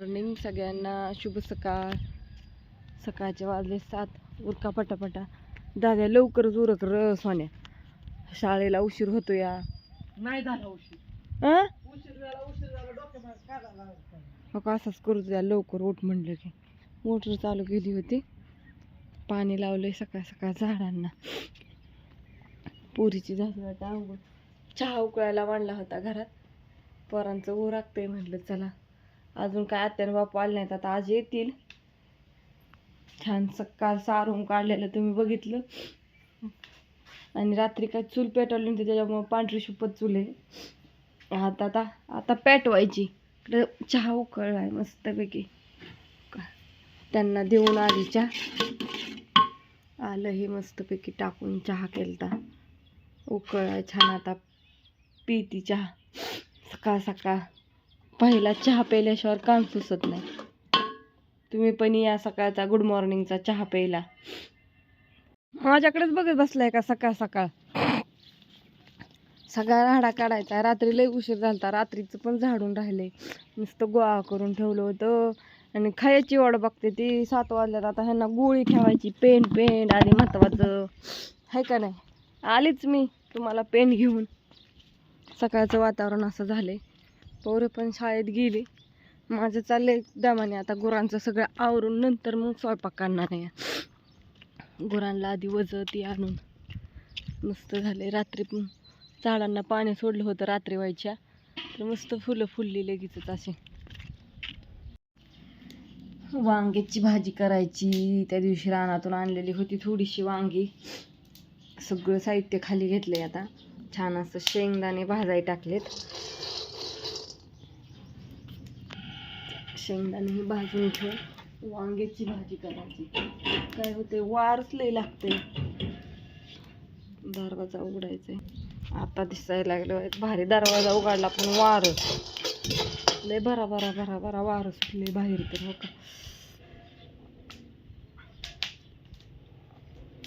Morning सगळ्यांना शुभ सकाळ. सकाळचे वाजले सात. उरका पटापटा. दाद्या लवकरच उरक र सोन्या. शाळेला उशीर होतो या. नाही झाला उशीर. अं? उशीर झाला उशीर झाला डोक्यात मग असंच करू द्या लवकर उठ म्हणलं की. मोटर चालू केली होती. पाणी लावलंय सकाळ सकाळ झाडांना. पुरीची झाली आंघोळ चहा उकळायला मांडला होता घरात. पोरांचं उरागतंय म्हटलं चला. अजून काय आत्याने बापू आले नाहीत. आता आज येतील. छान सकाळ सारून काढलेलं तुम्ही बघितलं. आणि रात्री काय चूल पेटवली होती त्याच्यामुळे पांढरी शुपत चूल आहे. आता आता आता पेटवायची. इकडं चहा आहे मस्तपैकी. त्यांना देऊन आली चहा. आलं हे मस्तपैकी टाकून चहा केलता. उकळलाय छान आता. पिती चहा. सकाळ सकाळ. पहिला चहा प्यायल्याशिवाय काम सुचत नाही. तुम्ही पण या सकाळचा गुड मॉर्निंगचा चहा प्यायला. माझ्याकडेच बघत बसलाय का सकाळ सकाळ? सगळा राडा काढायचा. रात्री लई उशीर झालता. रात्रीचं पण झाडून राहिले नुसतं गोळा करून ठेवलं होतं. आणि खायची वाट बघते ती. सात वाजल्यात आता ह्यांना गोळी ठेवायची. पेन पेन आणि महत्वाचं. आहे का नाही? आलीच मी तुम्हाला पेन घेऊन. सकाळचं वातावरण असं झालंय. पोरं पण शाळेत गेली. माझं चाललंय दमाने. आता गुरांचं सगळं आवरून नंतर मग स्वयंपाक करणार आहे. गुरांना आधी वजती आणून. मस्त झाले रात्री पण झाडांना पाणी सोडलं होतं रात्री व्हायच्या. तर मस्त फुलं फुलली लगेचच असे वांग्याची भाजी करायची. त्या दिवशी रानातून आणलेली होती थोडीशी वांगी. सगळं साहित्य खाली घेतलंय आता. छान असं शेंगदाणे भाजाय टाकलेत. शेंगदाणे हे भाजून ठेव. वांग्याची भाजी करायची. काय होते वारच लई लागते दरवाजा उघडायचा आता दिसायला लागलं भारी दरवाजा उघडला पण वार. लय भरा भरा भरा भरा वार सुटले बाहेर तर हो का?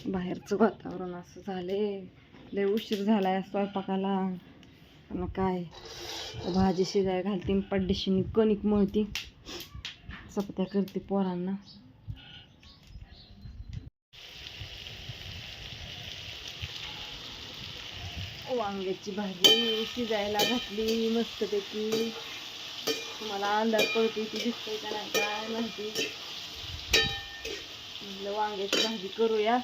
बाहेरचं वातावरण असं झाले लय उशीर झालाय स्वयंपाकाला. आणि काय? भाजी शिजाय घालते पड्डीशी कणिक मळती चपात्या करते पोरांना वांग्याची भाजी शिजायला घातली मस्तपैकी तुम्हाला अंदाज पडते ती दिसतंय का नाही काय माहिती म्हटलं वांग्याची भाजी करूया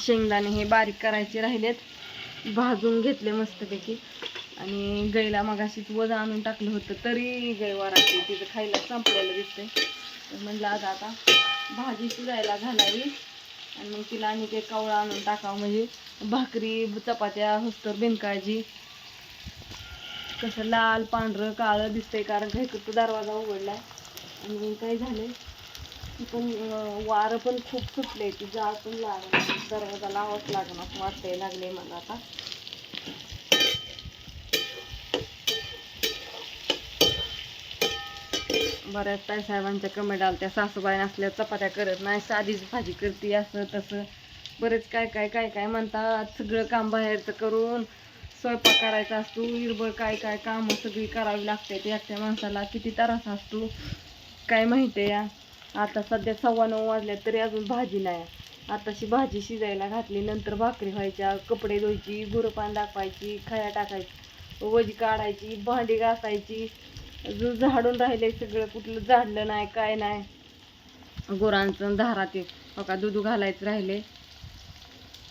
शेंगदाणे हे बारीक करायचे राहिलेत भाजून घेतले मस्तपैकी आणि गाईला मगाशीच वज आणून टाकलं होतं तरी गाय वराची तिचं खायला संपलेलं दिसतंय. तर म्हणलं आज आता भाजी शिजायला घालावी आणि मग तिला आणि ते कावळा आणून टाकावं म्हणजे भाकरी चपात्या हस्तर बिनकाळजी. कसं लाल पांढरं काळं दिसतंय कारण काही तो दरवाजा उघडलाय. आणि मग काय झालं पण वारं पण खूप सुटले ती जाळ पण लागलं दरवाजा लावाच लागणार वाटतंय लागले मला आता. बऱ्याच ताई साहेबांच्या कमेंट आल्या सासूबाई नसल्या चपात्या करत नाही साधीच भाजी करते असं तसं. बरेच काय काय काय काय म्हणतात सगळं काम बाहेरचं करून स्वयंपाक करायचा असतो हिरबळ काय काय कामं सगळी करावी लागते ते एकट्या माणसाला किती त्रास असतो काय माहिती आहे या. आता सध्या सव्वा नऊ वाजल्या तरी अजून भाजी नाही. आताशी भाजी शिजायला घातली नंतर भाकरी व्हायच्या कपडे धुवायची गुरपान दाखवायची खया टाकायची वजी काढायची भांडी घासायची अजून झाडून राहिले सगळं कुठलं झाडलं नाही काय नाही. गुरांचं ते हो का दूध घालायचं राहिले.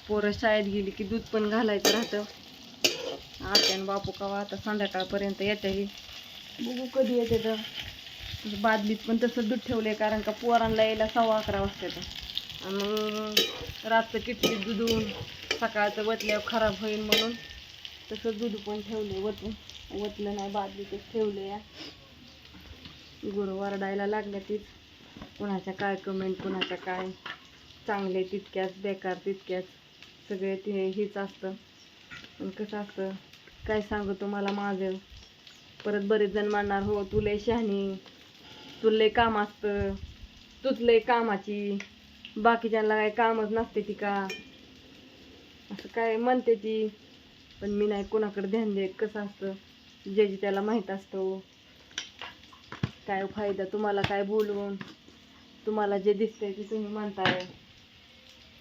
पोरं शाळेत गेली की दूध पण घालायचं राहतं. आत्यान बापू कवा आता संध्याकाळपर्यंत येते बघू कधी येते तर. बादलीत पण तसं दूध ठेवले कारण का पोरांना यायला सव्वा अकरा वाजता आणि मग रातचं किटलीत दुधून सकाळचं वतल्यावर खराब होईल म्हणून तसं दूध पण ठेवले वतून. वतलं नाही बादलीतच ठेवले या गुरु वरडायला लागल्या तीच. कुणाच्या काय कमेंट कुणाच्या काय? चांगले तितक्याच बेकार तितक्याच. सगळे ते हेच असतं. पण कसं असतं? काय सांगू तुम्हाला माझं? परत बरेच जण म्हणणार हो तुले लय शहाणी. तुले लय काम असतं. तुझले कामाची. बाकीच्यांना काय कामच नसते ती का? असं काय म्हणते ती. पण मी नाही कोणाकडे ध्यान देत. कसं असतं? ज्याची त्याला माहीत असतं. काय फायदा? तुम्हाला काय बोलवून तुम्हाला जे दिसतंय ते तुम्ही म्हणताय.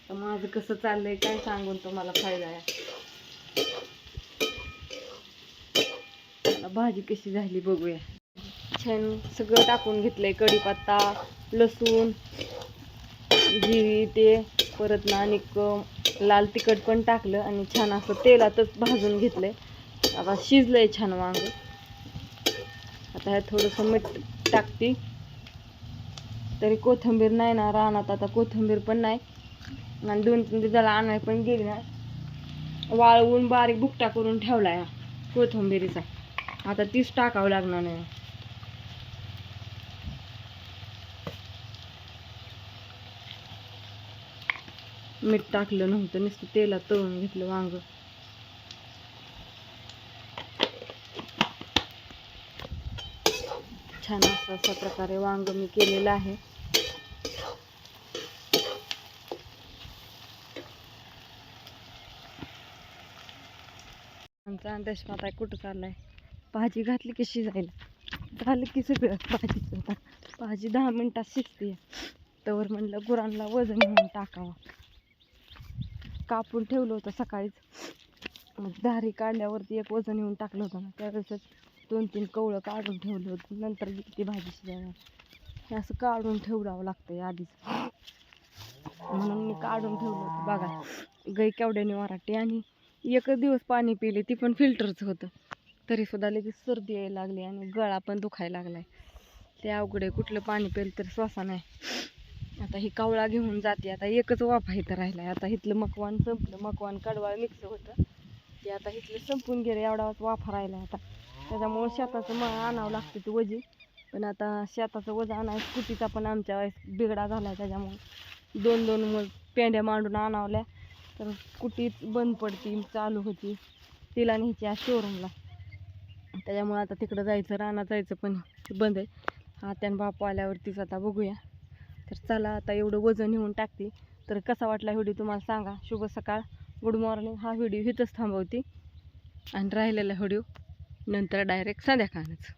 तर माझं कसं चाललंय काय सांगून तुम्हाला फायदा आहे? भाजी कशी झाली बघूया. छान सगळं टाकून घेतलंय. कढीपत्ता लसूण जिरी ते परत नाणिक लाल तिखट पण टाकलं आणि छान असं तेलातच भाजून घेतलंय. आता शिजलंय छान वांग. आता ह्यात थोडंसं मीठ टाकते. तरी कोथिंबीर नाही ना रानात आता कोथिंबीर पण नाही. आणि दोन तीन दिवसाला आणाय पण गेली ना वाळवून बारीक बुकटा करून ठेवलाय आहे कोथिंबीरीचा. आता तीच टाकावं लागणार नाही. मीठ टाकलं नव्हतं नुसतं तेलात तळून घेतलं वांग. छान असं अशा प्रकारे वांग मी केलेलं आहे. आमचा अंदाज कुठं चाललाय? भाजी घातली की शिजायला? झालं की सगळं भाजीचं भाजी दहा मिनिटात शिजते. तवर म्हणलं गुरांना वजन म्हणून टाकावं. कापून ठेवलं होतं सकाळीच. मग दारी काढल्यावरती एक वजन येऊन टाकलं होतं ना त्यावेळेसच दोन तीन कवळं काढून ठेवलं होतं. नंतर ती भाजी शिजायला. हे असं काढून ठेवलावं लागतंय आधीच. म्हणून मी काढून ठेवलं होतं. बघा गै केवड्याने वराटे आणि एकच दिवस पाणी पिले ती पण फिल्टरचं होतं. तरीसुद्धा लगेच सर्दी यायला लागली आणि गळा पण दुखायला लागलाय. ते अवघड आहे कुठलं पाणी पिलं तरी श्वासा नाही. आता ही कावळा घेऊन जाते. आता एकच वाफा इथं राहिलाय. आता इथलं मकवान संपलं. मकवान कडवाळ मिक्स होतं. ते आता इथलं संपून गेलं. एवढाच वाफा राहिला आता. त्याच्यामुळं शेताचं मग आणावं लागतं ते वजी. पण आता शेताचं वज आणाय स्कूटीचा पण आमच्या वेळेस बिगडा झाला आहे त्याच्यामुळं. दोन दोन मग पेंड्या मांडून आणावल्या. तर स्कूटीच बंद पडती चालू होती. तिला न्यायची आज शोरूमला त्याच्यामुळं आता तिकडं जायचं रानात जायचं पण बंद आहे. हा त्यान बापू आल्यावरतीच आता बघूया. तर चला आता एवढं वजन येऊन टाकते. तर कसा वाटला व्हिडिओ तुम्हाला सांगा. शुभ सकाळ. गुड मॉर्निंग हा व्हिडिओ इथंच थांबवते. आणि राहिलेला व्हिडिओ नंतर डायरेक्ट संध्याकाळच